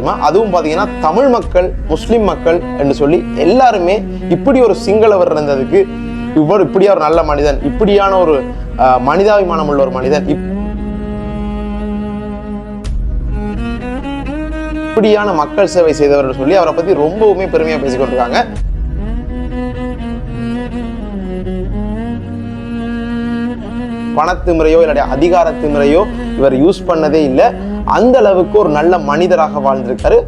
பெருமை அதுவும் பார்த்தீங்கன்னா தமிழ் மக்கள் முஸ்லீம் மக்கள் என்று சொல்லி எல்லாருமே இப்படி ஒரு சிங்களவர் இருந்ததுக்கு இவர் இப்படியா ஒரு நல்ல மனிதன் இப்படியான ஒரு மனிதாபிமானம் உள்ள ஒரு மனிதன் இப்- இப்படியான மக்கள் சேவை செய்தவர் சொல்லி அவரை பத்தி ரொம்பவுமே பெருமையா பேசிக்கொண்டிருக்காங்க பணத்து முறையோ இல்லாட்டி அதிகாரத்து முறையோ இவர் யூஸ் பண்ணதே இல்லை. அந்த அளவுக்கு ஒரு நல்ல மனிதராக வாழ்ந்திருக்காரு.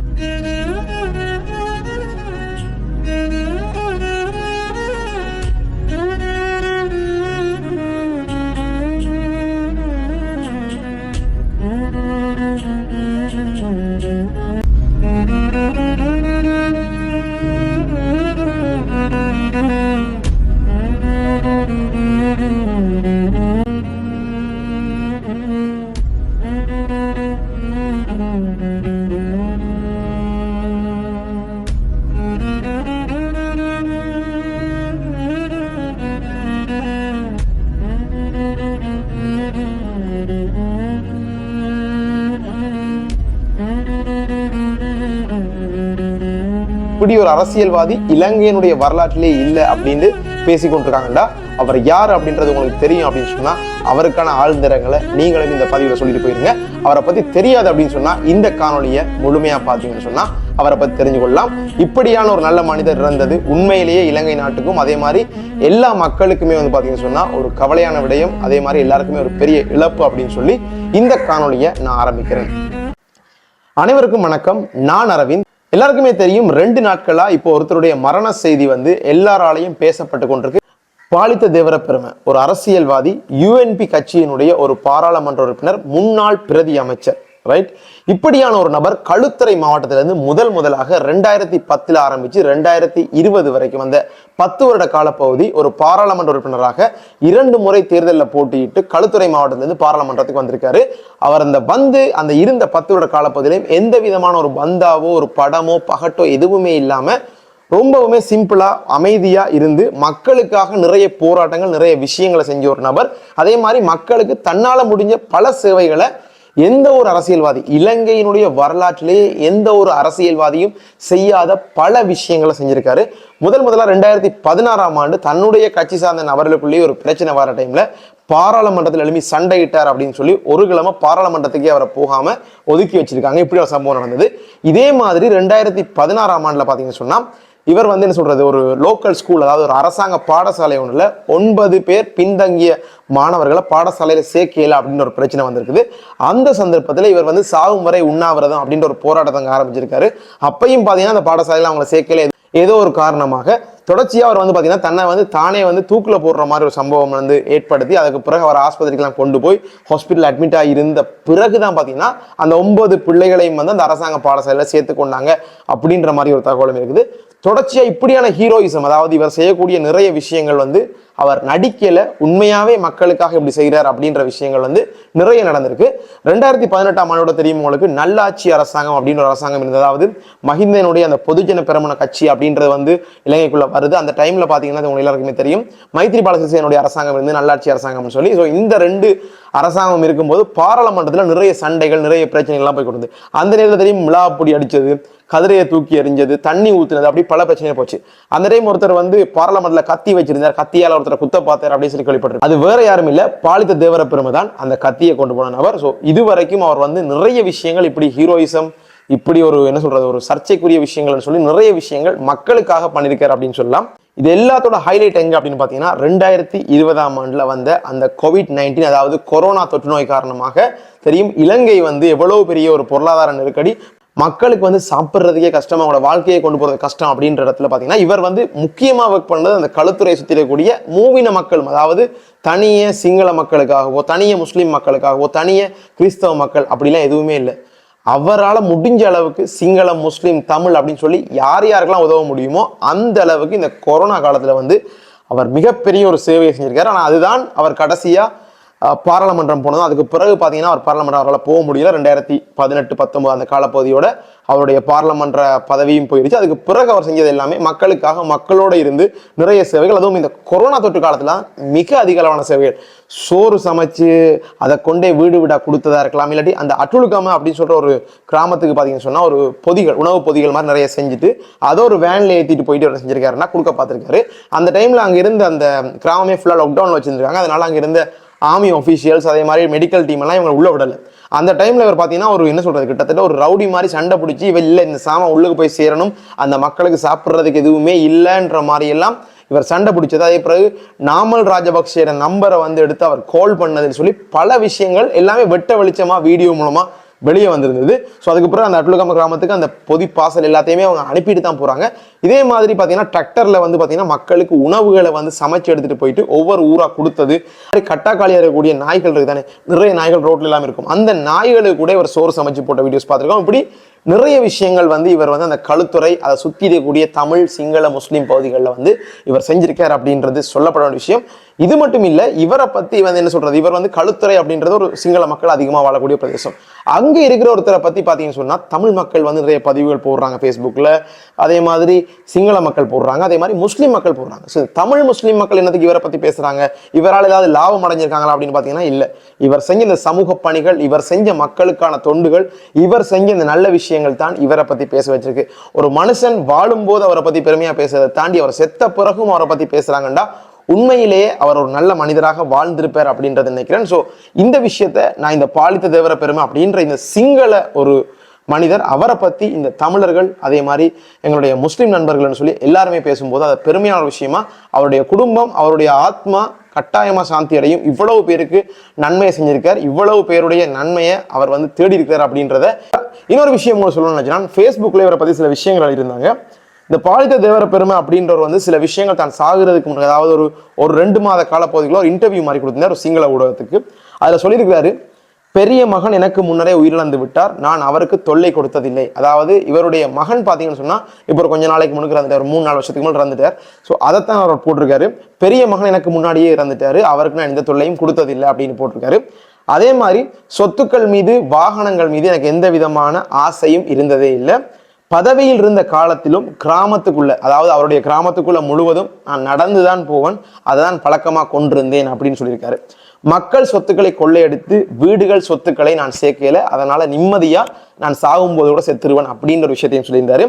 இப்படி ஒரு அரசியல்வாதி இலங்கையினுடைய வரலாற்றிலே இல்லை அப்படின்னு பேசிக்கொண்டிருக்காங்கடா. அவர் யார் அப்படின்றது உங்களுக்கு தெரியும் அப்படின்னு சொன்னா அவருக்கான ஆழ்ந்திரங்களை நீங்களும் இந்த பதிவில் சொல்லிட்டு போயிருங்க. அவரை பத்தி தெரியாது அப்படின்னு சொன்னா இந்த காணொலியை முழுமையா பார்த்தீங்கன்னு சொன்னா அவரை பத்தி தெரிஞ்சு கொள்ளலாம் இப்படியான ஒரு நல்ல மனிதர் இருந்தது உண்மையிலேயே இலங்கை நாட்டுக்கும் அதே மாதிரி எல்லா மக்களுக்குமே வந்து பார்த்தீங்கன்னு சொன்னா ஒரு கவலையான விடயம் அதே மாதிரி எல்லாருக்குமே ஒரு பெரிய இழப்பு அப்படின்னு சொல்லி இந்த காணொலியை நான் ஆரம்பிக்கிறேன். அனைவருக்கும் வணக்கம். நான் அரவிந்த். எல்லாருக்குமே தெரியும் ரெண்டு நாட்களா இப்போ ஒருத்தருடைய மரண செய்தி வந்து எல்லாராலையும் பேசப்பட்டு கொண்டிருக்கு. பாலித்த தேவர பெருமை ஒரு அரசியல்வாதி யுஎன்பி கட்சியினுடைய ஒரு பாராளுமன்ற உறுப்பினர் முன்னாள் பிரதி அமைச்சர். ரைட் இப்படியான ஒரு நபர் களுத்துறை மாவட்டத்திலிருந்து முதல் முதலாக ரெண்டாயிரத்தி பத்தில் ஆரம்பித்து ரெண்டாயிரத்தி இருபது வரைக்கும் வந்த பத்து வருட காலப்பகுதி ஒரு பாராளுமன்ற உறுப்பினராக இரண்டு முறை தேர்தலில் போட்டியிட்டு களுத்துறை மாவட்டத்திலிருந்து பாராளுமன்றத்துக்கு வந்திருக்காரு. அவர் அந்த வந்து அந்த இருந்த பத்து வருட காலப்பகுதியிலும் எந்த விதமான ஒரு பந்தாவோ ஒரு படமோ பகட்டோ எதுவுமே இல்லாமல் ரொம்பவுமே சிம்பிளாக அமைதியாக இருந்து மக்களுக்காக நிறைய போராட்டங்கள் நிறைய விஷயங்களை செஞ்ச ஒரு நபர். அதே மாதிரி மக்களுக்கு தன்னால் முடிஞ்ச பல சேவைகளை எந்த ஒரு அரசியல்வாதி இலங்கையினுடைய வரலாற்றிலேயே எந்த ஒரு அரசியல்வாதியும் செய்யாத பல விஷயங்களை செஞ்சிருக்காரு. முதல் முதல்ல ரெண்டாயிரத்தி பதினாறாம் ஆண்டு தன்னுடைய கட்சி சார்ந்த நபர்களுக்குள்ளேயே ஒரு பிரச்சனை வர டைம்ல பாராளுமன்றத்தில் எழுப்பி சண்டையிட்டார் அப்படின்னு சொல்லி ஒரு கிழமை பாராளுமன்றத்துக்கே அவரை போகாம ஒதுக்கி வச்சிருக்காங்க. இப்படி ஒரு சம்பவம் நடந்தது. இதே மாதிரி ரெண்டாயிரத்தி பதினாறாம் ஆண்டுல பாத்தீங்கன்னு சொன்னா இவர் வந்து என்ன சொல்கிறது ஒரு லோக்கல் ஸ்கூல் அதாவது ஒரு அரசாங்க பாடசாலை ஒன்றில் ஒன்பது பேர் பின்தங்கிய மாணவர்களை பாடசாலையில் சேர்க்கையில அப்படின்னு ஒரு பிரச்சனை வந்திருக்குது. அந்த சந்தர்ப்பத்தில் இவர் வந்து சாகும் வரை உண்ணாவிரதம் அப்படின்ற ஒரு போராட்டத்தை அங்க ஆரம்பிச்சிருக்காரு. அப்பையும் பார்த்தீங்கன்னா அந்த பாடசாலையில் அவங்களை சேர்க்கையில ஏதோ ஒரு காரணமாக தொடர்ச்சியாக அவர் வந்து பார்த்தீங்கன்னா தன்னை வந்து தானே வந்து தூக்கில் போடுற மாதிரி ஒரு சம்பவம் வந்து ஏற்படுத்தி அதுக்கு பிறகு அவர் ஆஸ்பத்திரிக்கெல்லாம் கொண்டு போய் ஹாஸ்பிட்டல் அட்மிட் ஆகி இருந்த பிறகுதான் பார்த்தீங்கன்னா அந்த ஒன்பது பிள்ளைகளையும் வந்து அந்த அரசாங்க பாடசாலையில் சேர்த்து கொண்டாங்க அப்படின்ற மாதிரி ஒரு தகவலும் இருக்குது. தொடர்ச்சியாக இப்படியான ஹீரோயிசம் அதாவது இவர் செய்யக்கூடிய நிறைய விஷயங்கள் வந்து அவர் நடிக்கல உண்மையாவே மக்களுக்காக இப்படி செய்கிறார் அப்படின்ற விஷயங்கள் வந்து நிறைய நடந்திருக்கு. ரெண்டாயிரத்தி பதினெட்டாம் ஆண்டோட தெரியும் உங்களுக்கு நல்லாட்சி அரசாங்கம் அப்படின்ற ஒரு அரசாங்கம் இருந்தது. அதாவது மஹிந்தனுடைய அந்த பொதுஜன பெருமன கட்சி அப்படின்றது வந்து இலங்கைக்குள்ள வருது. அந்த டைம்ல பாத்தீங்கன்னா உங்களுக்கு எல்லாருக்குமே தெரியும். மைத்ரிபால சிறிசேனுடைய அரசாங்கம் இருந்து நல்லாட்சி அரசாங்கம்னு சொல்லி ஸோ இந்த ரெண்டு அரசாங்கம் இருக்கும்போது பாராளுமன்றத்தில் நிறைய சண்டைகள் நிறைய பிரச்சனைகள்லாம் போய் கொடுத்து அந்த நேரத்தில் தெரியும் மிளாப்பொடி அடித்தது கதிரையை தூக்கி எறிஞ்சது தண்ணி ஊத்துனது அப்படி பல பிரச்சனைகள் போச்சு. அந்த டைம் ஒருத்தர் வந்து பாராளுமன்றத்தில் கத்தி வச்சிருந்தார். கத்தியால் ஒருத்தர் குத்த பார்த்தார் அப்படின்னு சொல்லி கேள்விப்பட்டிருக்கு அது வேற யாரும் இல்ல. பாலித்த தேவர பெருமை தான் அந்த கத்தியை கொண்டு போன நபர். ஸோ இதுவரைக்கும் அவர் வந்து நிறைய விஷயங்கள் இப்படி ஹீரோயிசம் இப்படி ஒரு என்ன சொல்றது ஒரு சர்ச்சைக்குரிய விஷயங்கள்னு சொல்லி நிறைய விஷயங்கள் மக்களுக்காக பண்ணியிருக்காரு அப்படின்னு சொல்லலாம். இது எல்லாத்தோட ஹைலைட் எங்க அப்படின்னு பார்த்தீங்கன்னா ரெண்டாயிரத்தி இருபதாம் ஆண்டுல வந்த அந்த கோவிட் நைன்டீன் அதாவது கொரோனா தொற்று நோய் காரணமாக தெரியும் இலங்கை வந்து எவ்வளவு பெரிய ஒரு பொருளாதார நெருக்கடி மக்களுக்கு வந்து சாப்பிட்றதுக்கே கஷ்டம் அவங்களோட வாழ்க்கையை கொண்டு போகிறது கஷ்டம் அப்படின்ற இடத்துல பார்த்தீங்கன்னா இவர் வந்து முக்கியமாக ஒர்க் பண்ணது அந்த கழுத்துறை சுற்றி மூவின மக்கள் அதாவது தனிய சிங்கள மக்களுக்காகவோ தனிய முஸ்லீம் மக்களுக்காகவோ தனிய கிறிஸ்தவ மக்கள் அப்படிலாம் எதுவுமே இல்லை. அவரால் முடிஞ்ச அளவுக்கு சிங்களம் முஸ்லீம் தமிழ் அப்படின்னு சொல்லி யார் யாருக்கெல்லாம் உதவ முடியுமோ அந்த அளவுக்கு இந்த கொரோனா காலத்தில் வந்து அவர் மிகப்பெரிய ஒரு சேவையை செஞ்சிருக்காரு. ஆனால் அதுதான் அவர் கடைசியாக பாராளுமன்றம் போனதும் அதுக்கு பிறகு பார்த்தீங்கன்னா அவர் பாராளுமன்றம் அவரால் போக முடியல. ரெண்டாயிரத்தி பதினெட்டு பத்தொன்பது அந்த காலப்பகுதியோட அவருடைய பாராளுமன்ற பதவியும் போயிடுச்சு. அதுக்கு பிறகு அவர் செஞ்சது எல்லாமே மக்களுக்காக மக்களோட இருந்து நிறைய சேவைகள். அதுவும் இந்த கொரோனா தொற்று காலத்தில் மிக அதிக அளவான சேவைகள். சோறு சமைச்சு அதை கொண்டே வீடு வீடாக கொடுத்ததா இருக்கலாம் இல்லாட்டி அந்த அட்டுழுக்காம அப்படின்னு சொல்கிற ஒரு கிராமத்துக்கு பார்த்தீங்கன்னு சொன்னால் ஒரு பொதிகள் உணவு பொதிகள் மாதிரி நிறைய செஞ்சுட்டு அதை ஒரு வேனில் ஏற்றிட்டு போயிட்டு அவர் செஞ்சிருக்காருன்னா கொடுக்க பார்த்துருக்காரு. அந்த டைமில் அங்கே இருந்த அந்த கிராமமே ஃபுல்லாக லாக்டவுனில் வச்சிருக்காங்க அதனால் அங்கே இருந்த ஆர்மி ஆஃபீஷியல்ஸ் அதே மாதிரி மெடிக்கல் டீம் எல்லாம் இவங்க உள்ள விடலை. அந்த டைமில் இவர் பார்த்தீங்கன்னா ஒரு என்ன சொல்கிறது கிட்டத்தட்ட ஒரு ரவுடி மாதிரி சண்டை பிடிச்சி இவ இல்லை இந்த சாமான் உள்ளுக்கு போய் சேரணும் அந்த மக்களுக்கு சாப்பிட்றதுக்கு எதுவுமே இல்லைன்ற மாதிரி எல்லாம் இவர் சண்டை பிடிச்சது. அதே பிறகு நாமல் ராஜபக்சேர நம்பரை வந்து எடுத்து அவர் கால் பண்ணதுன்னு சொல்லி பல விஷயங்கள் எல்லாமே வெட்ட வெளிச்சமாக வீடியோ மூலமாக வெளியே வந்திருந்தது. ஸோ அதுக்கு பிறகு அந்த அட்லுகாம கிராமத்துக்கு அந்த பொதி பாசல் எல்லாத்தையுமே அவங்க அனுப்பிட்டு தான் போகிறாங்க இதே மாதிரி பார்த்தீங்கன்னா டிராக்டர்ல வந்து பார்த்தீங்கன்னா மக்களுக்கு உணவுகளை வந்து சமைச்சு எடுத்துகிட்டு போயிட்டு ஒவ்வொரு ஊராக கொடுத்தது. மாதிரி கட்டாக்காளியாக இருக்கக்கூடிய நாய்கள் இருக்கு தானே நிறைய நாய்கள் ரோட்டில் எல்லாமே இருக்கும். அந்த நாய்களுக்கு கூட ஒரு சோறு சமைச்சு போட்ட வீடியோஸ் பார்த்துருக்கோம். இப்படி நிறைய விஷயங்கள் வந்து இவர் வந்து அந்த கழுத்துறை அதை சுற்றி இருக்கக்கூடிய தமிழ் சிங்கள முஸ்லீம் பகுதிகளில் வந்து இவர் செஞ்சிருக்கார் அப்படின்றது சொல்லப்பட வேண்டிய விஷயம். இது மட்டும் இல்லை இவரை பற்றி வந்து என்ன சொல்கிறது இவர் வந்து களுத்துறை அப்படின்றது ஒரு சிங்கள மக்கள் அதிகமாக வாழக்கூடிய பிரதேசம். அங்கே இருக்கிற ஒருத்தரை பற்றி பார்த்தீங்கன்னு சொன்னால் தமிழ் மக்கள் வந்து நிறைய பதிவுகள் போடுறாங்க ஃபேஸ்புக்கில் அதே மாதிரி சிங்கள மக்கள் போடுறாங்க அதே மாதிரி முஸ்லீம் மக்கள் போடுறாங்க. ஸோ தமிழ் முஸ்லீம் மக்கள் என்னத்துக்கு இவரை பற்றி பேசுகிறாங்க இவரால் ஏதாவது லாபம் அடைஞ்சிருக்காங்களா அப்படின்னு பார்த்தீங்கன்னா இல்லை. இவர் செஞ்ச இந்த சமூக பணிகள் இவர் செஞ்ச மக்களுக்கான தொண்டுகள் இவர் செஞ்ச இந்த நல்ல விஷயம் விஷயங்கள் தான் இவரை பத்தி பேச வச்சிருக்கு. ஒரு மனுஷன் வாழும்போது அவரை பத்தி பெருமையா பேசுறதை தாண்டி அவர் செத்த பிறகும் அவரை பத்தி பேசுறாங்கண்டா? உண்மையிலேயே அவர் ஒரு நல்ல மனிதராக வாழ்ந்திருப்பார் அப்படின்றத நினைக்கிறேன். ஸோ இந்த விஷயத்த நான் இந்த பாலித்த தேவர பெருமை அப்படின்ற இந்த சிங்கள ஒரு மனிதர் அவரை பத்தி இந்த தமிழர்கள் அதே மாதிரி எங்களுடைய முஸ்லீம் நண்பர்கள்னு சொல்லி எல்லாருமே பேசும்போது அது பெருமையான ஒரு விஷயமா அவருடைய குடும்பம் அவருடைய ஆத்மா கட்டாயமாக சாந்தி அடையும். இவ்வளவு பேருக்கு நன்மையை செஞ்சிருக்கார். இவ்வளவு பேருடைய நன்மையை அவர் வந்து தேடி இருக்கிறார் அப்படின்றத இன்னொரு விஷயம் உங்களுக்கு சொல்லணும்னு நினைச்சேன் ஃபேஸ்புக்கில் இவரை பற்றி சில விஷயங்கள் எழுதியிருந்தாங்க. இந்த பாலித்த தேவர பெருமை அப்படின்றவர் வந்து சில விஷயங்கள் தான் சாகுறதுக்கு முன்னாடி அதாவது ஒரு ஒரு ரெண்டு மாத காலப்பகுதியில் ஒரு இன்டர்வியூ மாதிரி கொடுத்திருந்தார் ஒரு சிங்கள ஊடகத்துக்கு. அதில் சொல்லியிருக்கிறாரு பெரிய மகன் எனக்கு முன்னரே உயிரிழந்து விட்டார். நான் அவருக்கு தொல்லை கொடுத்ததில்லை. அதாவது இவருடைய மகன் பார்த்தீங்கன்னு சொன்னால் இப்போ கொஞ்ச நாளைக்கு முன்னுக்கு இறந்துட்டார். மூணு நாலு வருஷத்துக்கு முன்னாடி இறந்துட்டார். ஸோ அதைத்தான் அவர் போட்டிருக்காரு. பெரிய மகன் எனக்கு முன்னாடியே இறந்துட்டாரு. அவருக்கு நான் எந்த தொல்லையும் கொடுத்ததில்லை அப்படின்னு போட்டிருக்காரு. அதே மாதிரி சொத்துக்கள் மீது வாகனங்கள் மீது எனக்கு எந்த விதமான ஆசையும் இருந்ததே இல்லை. பதவியில் இருந்த காலத்திலும் கிராமத்துக்குள்ள அதாவது அவருடைய கிராமத்துக்குள்ள முழுவதும் நான் நடந்துதான் போவேன். அதை தான் பழக்கமாக கொண்டிருந்தேன் அப்படின்னு சொல்லியிருக்காரு. மக்கள் சொத்துக்களை கொள்ளையடித்து வீடுகள் சொத்துக்களை நான் சேர்க்கல. அதனால நிம்மதியா நான் சாகும்போது கூட செத்துருவேன் அப்படின்ற ஒரு விஷயத்தையும் சொல்லியிருந்தாரு.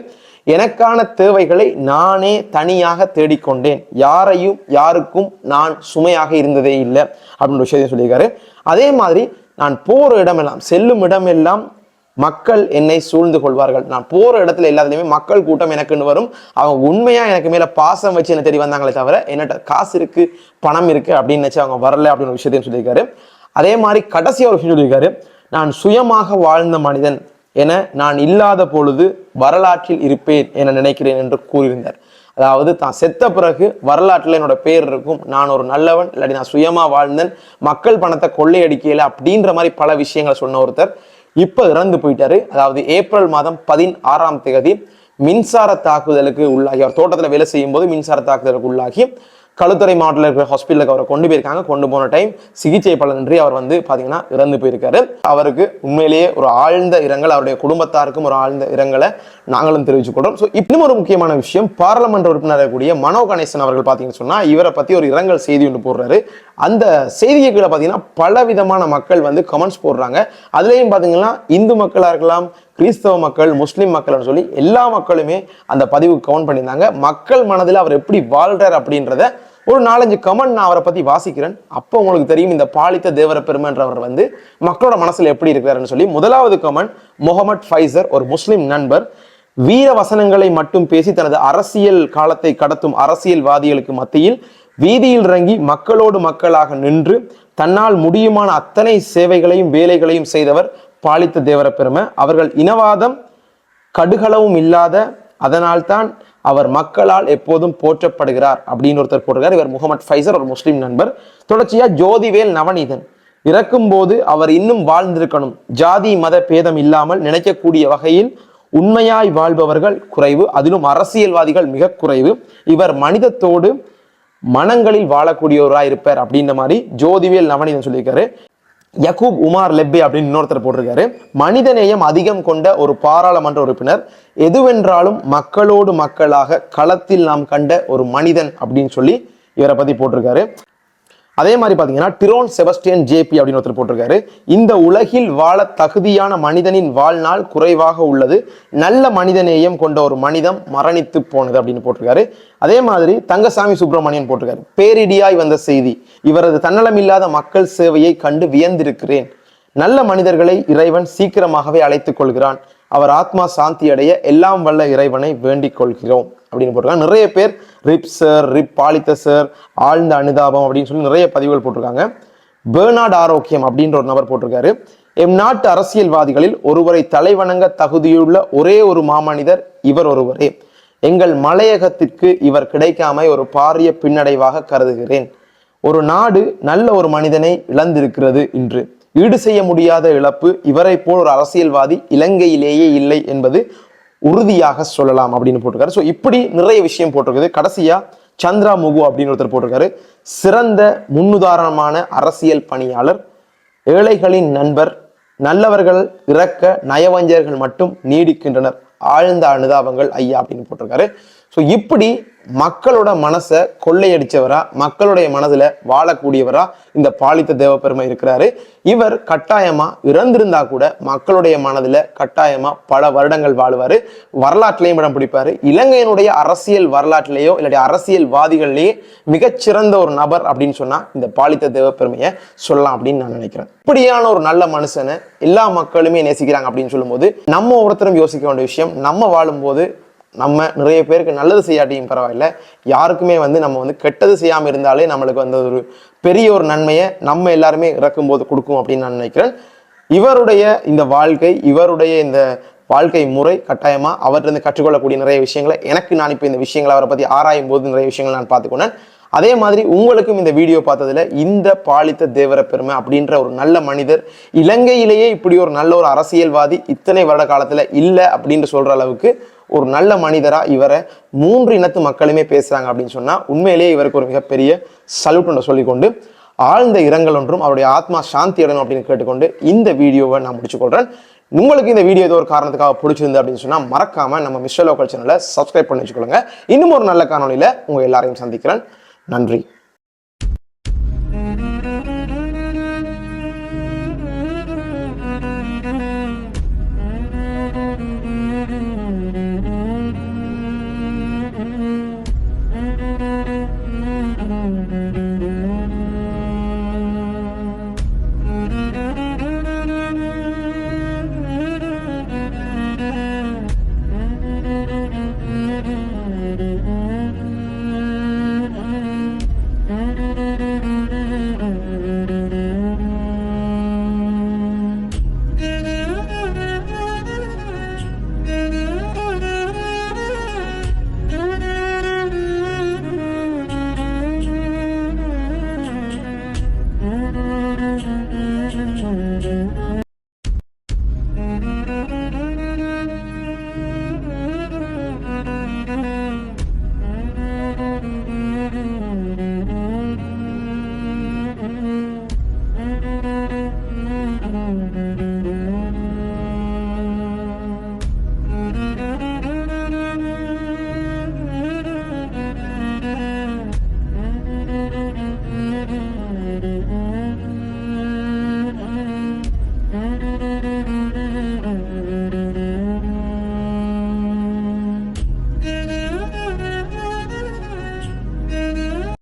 எனக்கான தேவைகளை நானே தனியாக தேடிக்கொண்டேன். யாரையும் யாருக்கும் நான் சுமையாக இருந்ததே இல்லை அப்படின்ற விஷயத்தையும் சொல்லியிருக்காரு. அதே மாதிரி நான் போற இடமெல்லாம் செல்லும் இடமெல்லாம் மக்கள் என்னை சூழ்ந்து கொள்வார்கள். நான் போற இடத்துல எல்லாத்துலயுமே மக்கள் கூட்டம் எனக்குன்னு வரும். அவங்க உண்மையா எனக்கு மேல பாசம் வச்சு என்ன தேடி வந்தாங்களே தவிர என்னட்ட காசு இருக்கு பணம் இருக்கு அப்படின்னு நினைச்சு அவங்க வரல அப்படின்னு ஒரு விஷயத்தையும் சொல்லியிருக்காரு. அதே மாதிரி கடைசியா ஒரு விஷயம் சொல்லியிருக்காரு. நான் சுயமாக வாழ்ந்த மனிதன் என நான் இல்லாத பொழுது வரலாற்றில் இருப்பேன் என நினைக்கிறேன் என்று கூறியிருந்தார். அதாவது தான் செத்த பிறகு வரலாற்றில் என்னோட பேர் இருக்கும். நான் ஒரு நல்லவன் இல்லாட்டி நான் சுயமா வாழ்ந்தேன். மக்கள் பணத்தை கொள்ளையடிக்கல அப்படின்ற மாதிரி பல விஷயங்களை சொன்ன ஒருத்தர். இப்போ இறந்து போயிட்டாரு. அதாவது ஏப்ரல் மாதம் பதினாறாம் தேதி மின்சார தாக்குதலுக்கு உள்ளாகி அவர் தோட்டத்தில் வேலை செய்யும் போது மின்சார தாக்குதலுக்கு உள்ளாகி களுத்துறை மாவட்டத்தில் இருக்கிற ஹாஸ்பிட்டலுக்கு அவரை கொண்டு போயிருக்காங்க. கொண்டு போன டைம் சிகிச்சை பலனின்றி அவர் வந்து பார்த்தீங்கன்னா இறந்து போயிருக்காரு. அவருக்கு உண்மையிலேயே ஒரு ஆழ்ந்த இரங்கல் அவருடைய குடும்பத்தாருக்கும் ஒரு ஆழ்ந்த இரங்கலை நாங்களும் தெரிவிச்சுக்கொள்றோம். ஸோ இன்னும் ஒரு முக்கியமான விஷயம் பாராளுமன்ற உறுப்பினராக கூடிய மனோ கணேசன் அவர்கள் பார்த்தீங்கன்னு சொன்னால் இவரை பற்றி ஒரு இரங்கல் செய்தி ஒன்று போடுறாரு. அந்த செய்தியை கீழே பார்த்தீங்கன்னா பல விதமான மக்கள் வந்து கமெண்ட்ஸ் போடுறாங்க. அதுலேயும் பார்த்தீங்கன்னா இந்து மக்களாக இருக்கலாம் கிறிஸ்தவ மக்கள் முஸ்லீம் மக்கள்னு சொல்லி எல்லா மக்களுமே அந்த பதிவு கவுண்ட் பண்ணியிருந்தாங்க. மக்கள் மனதில் அவர் எப்படி வாழ்றார் அப்படின்றத ஒரு நாலஞ்சு கமெண்ட் நான் அவரை பற்றி வாசிக்கிறேன். அப்போ உங்களுக்கு தெரியும் இந்த பாலித்த தேவர பெருமைன்றவர் வந்து மக்களோட மனசில் எப்படி இருக்கிறாருன்னு சொல்லி முதலாவது கமெண்ட் முகமது ஃபைசர் ஒரு முஸ்லீம் நண்பர். வீர வசனங்களை மட்டும் பேசி தனது அரசியல் காலத்தை கடத்தும் அரசியல்வாதிகளுக்கு மத்தியில் வீதியில் இறங்கி மக்களோடு மக்களாக நின்று தன்னால் முடியுமான அத்தனை சேவைகளையும் வேலைகளையும் செய்தவர் பாலித்த தேவர பெருமை. அவர்கள் இனவாதம் கடுகளவும் இல்லாத அதனால்தான் அவர் மக்களால் எப்போதும் போற்றப்படுகிறார் அப்படின்னு ஒருத்தர் போட்டிருக்கார். இவர் முகமது ஃபைசர் ஒரு முஸ்லீம் நண்பர். தொடர்ச்சியா ஜோதிவேல் நவநீதன். இறக்கும்போது அவர் இன்னும் வாழ்ந்திருக்கணும். ஜாதி மத பேதம் இல்லாமல் நினைக்கக்கூடிய வகையில் உண்மையாய் வாழ்பவர்கள் குறைவு. அதிலும் அரசியல்வாதிகள் மிக குறைவு. இவர் மனிதத்தோடு மனங்களில் வாழக்கூடியவராக இருப்பார் அப்படின்ற மாதிரி ஜோதிவேல் நவநீதன் சொல்லியிருக்காரு. யகூப் உமார் லெப்பே அப்படின்னு இன்னொருத்தர் போட்டிருக்காரு. மனிதநேயம் அதிகம் கொண்ட ஒரு பாராளுமன்ற உறுப்பினர். எதுவென்றாலும் மக்களோடு மக்களாக களத்தில் நாம் கண்ட ஒரு மனிதன் அப்படின்னு சொல்லி இவரை பத்தி போட்டிருக்காரு. அதே மாதிரி பார்த்தீங்கன்னா டிரோன் செபஸ்டியன் ஜேபி அப்படின்னு ஒருத்தர் போட்டிருக்காரு. இந்த உலகில் வாழ தகுதியான மனிதனின் வாழ்நாள் குறைவாக உள்ளது. நல்ல மனிதநேயம் கொண்ட ஒரு மனிதம் மரணித்து போனது அப்படின்னு போட்டிருக்காரு. அதே மாதிரி தங்கசாமி சுப்பிரமணியன் போட்டிருக்காரு. பேரிடியாய் வந்த செய்தி இவரது தன்னலமில்லாத மக்கள் சேவையை கண்டு வியந்திருக்கிறேன். நல்ல மனிதர்களை இறைவன் சீக்கிரமாகவே அழைத்துக் கொள்கிறான். அவர் ஆத்மா சாந்தி அடைய எல்லாம் வல்ல இறைவனை வேண்டிக் கொள்கிறோம் அப்படின்னு போட்டிருக்காங்க. நிறைய பேர் ரிப் சார் ரிப் பாலித்த சார் ஆழ்ந்த அனுதாபம் அப்படின்னு சொல்லி நிறைய பதிவுகள் போட்டிருக்காங்க. பேர்னாட் ஆரோக்கியம் அப்படின்ற ஒரு நபர் போட்டிருக்காரு. எம் நாட்டு அரசியல்வாதிகளில் ஒருவரை தலைவணங்க தகுதியுள்ள ஒரே ஒரு மாமனிதர் இவர் ஒருவரே. எங்கள் மலையகத்திற்கு இவர் கிடைக்காம ஒரு பாரிய பின்னடைவாக கருதுகிறேன். ஒரு நாடு நல்ல ஒரு மனிதனை இழந்திருக்கிறது இன்று. ஈடு செய்ய முடியாத இழப்பு இவரை போல் ஒரு அரசியல்வாதி இலங்கையிலேயே இல்லை என்பது உறுதியாக சொல்லலாம் அப்படின்னு போட்டிருக்காரு. ஸோ இப்படி நிறைய விஷயம் போட்டிருக்குது. கடைசியா சந்திரா முகு அப்படின்னு ஒருத்தர் போட்டிருக்காரு. சிறந்த முன்னுதாரணமான அரசியல் பணியாளர் ஏழைகளின் நண்பர் நல்லவர்கள் இறக்க நயவஞ்சர்கள் மட்டும் நீடிக்கின்றனர். ஆழ்ந்த அனுதாபங்கள் ஐயா அப்படின்னு போட்டிருக்காரு. ஸோ இப்படி மக்களோட மனசை கொள்ளையடிச்சவரா மக்களுடைய மனதில் வாழக்கூடியவரா இந்த பாலித்த தேவப்பெருமை இருக்கிறாரு. இவர் கட்டாயமா இறந்திருந்தா கூட மக்களுடைய மனதில் கட்டாயமா பல வருடங்கள் வாழ்வாரு. வரலாற்றிலையும் இடம் பிடிப்பாரு. இலங்கையினுடைய அரசியல் வரலாற்றிலேயோ இல்லாட்டி அரசியல்வாதிகள்லேயே மிகச்சிறந்த ஒரு நபர் அப்படின்னு சொன்னா இந்த பாலித்த தேவப்பெருமையை சொல்லலாம் அப்படின்னு நான் நினைக்கிறேன். இப்படியான ஒரு நல்ல மனுஷனை எல்லா மக்களுமே நேசிக்கிறாங்க அப்படின்னு சொல்லும்போது நம்ம ஒருத்தரும் யோசிக்க வேண்டிய விஷயம் நம்ம வாழும்போது நம்ம நிறைய பேருக்கு நல்லது செய்யாட்டியும் பரவாயில்ல. யாருக்குமே வந்து நம்ம வந்து கெட்டது செய்யாமல் இருந்தாலே நம்மளுக்கு வந்து ஒரு பெரிய ஒரு நன்மையை நம்ம எல்லாருமே இறக்கும்போது கொடுக்கும் அப்படின்னு நான் நினைக்கிறேன். இவருடைய இந்த வாழ்க்கை இவருடைய இந்த வாழ்க்கை முறை கட்டாயமாக அவர்கிட்ட கற்றுக்கொள்ளக்கூடிய நிறைய விஷயங்களை எனக்கு நான் இப்போ இந்த விஷயங்களை அவரை பற்றி ஆராயும் போது நிறைய விஷயங்கள் நான் பார்த்துக்கொண்டேன். அதே மாதிரி உங்களுக்கும் இந்த வீடியோ பார்த்ததில் இந்த பாலித்த தேவர பெருமை அப்படின்ற ஒரு நல்ல மனிதர் இலங்கையிலேயே இப்படி ஒரு நல்ல ஒரு அரசியல்வாதி இத்தனை வருட காலத்தில் இல்லை அப்படின்னு சொல்கிற அளவுக்கு ஒரு நல்ல மனிதராக இவரை மூன்று இனத்து மக்களுமே பேசுகிறாங்க அப்படின்னு சொன்னால் உண்மையிலேயே இவருக்கு ஒரு மிகப்பெரிய சல்யூட் ஒன்று சொல்லிக்கொண்டு ஆழ்ந்த இரங்கல் ஒன்றும் அவருடைய ஆத்மா சாந்தி அடையணும் அப்படின்னு கேட்டுக்கொண்டு இந்த வீடியோவை நான் முடிச்சுக்கொள்கிறேன் உங்களுக்கு இந்த வீடியோ ஏதோ ஒரு காரணத்துக்காக பிடிச்சிருந்து அப்படின்னு சொன்னால் மறக்காமல் நம்ம மிஸ்டர் லோக்கல் சேனலை சப்ஸ்கிரைப் பண்ணி வச்சுக்கொள்ளுங்க. இன்னும் ஒரு நல்ல காணொலியில் உங்கள் எல்லாரையும் சந்திக்கிறேன். நன்றி.